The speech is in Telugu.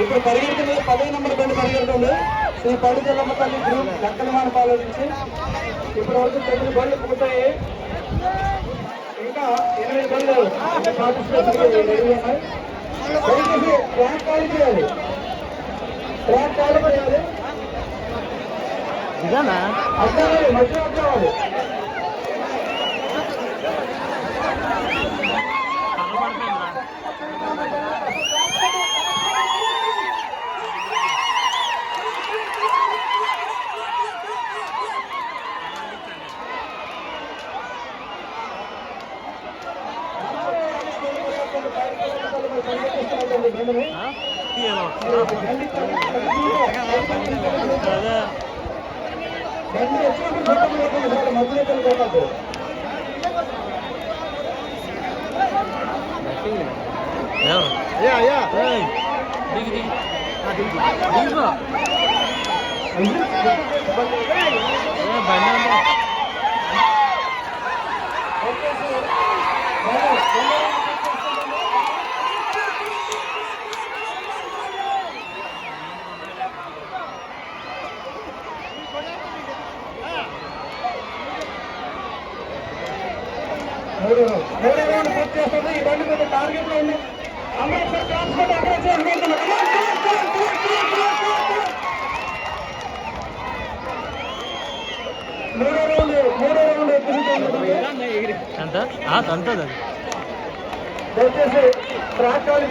ఇప్పుడు పరిగెడుతుంది పదవి నెంబర్ బండి పరిగెడుతుంది. శ్రీ పడుదలమ్మ తల్లి గ్రూప్ లక్కలమాన పాలన నుంచి ఇప్పటి వరకు తొమ్మిది బండ్లు పూర్తయి ఇంకా ఎనిమిది బండ్లు ట్రాక్ ఖాళీ చేయాలి. ట్రాక్ ఖాళీ చేయాలి. ఇదానా? అర్థాలి Yeah, yeah. Hey. Dig, dig. Banana. మూడు మూడు రౌండ్ పూర్తి చేస్తుంది. ఈ బండి మీద టార్గెట్లో ఉంది అంబేద్కర్ ట్రాన్స్పోర్ట్ అక్కడ మూడో రౌండ్ మూడో రౌండ్ తంతది అది. దయచేసి ట్రాక్ చేయాలి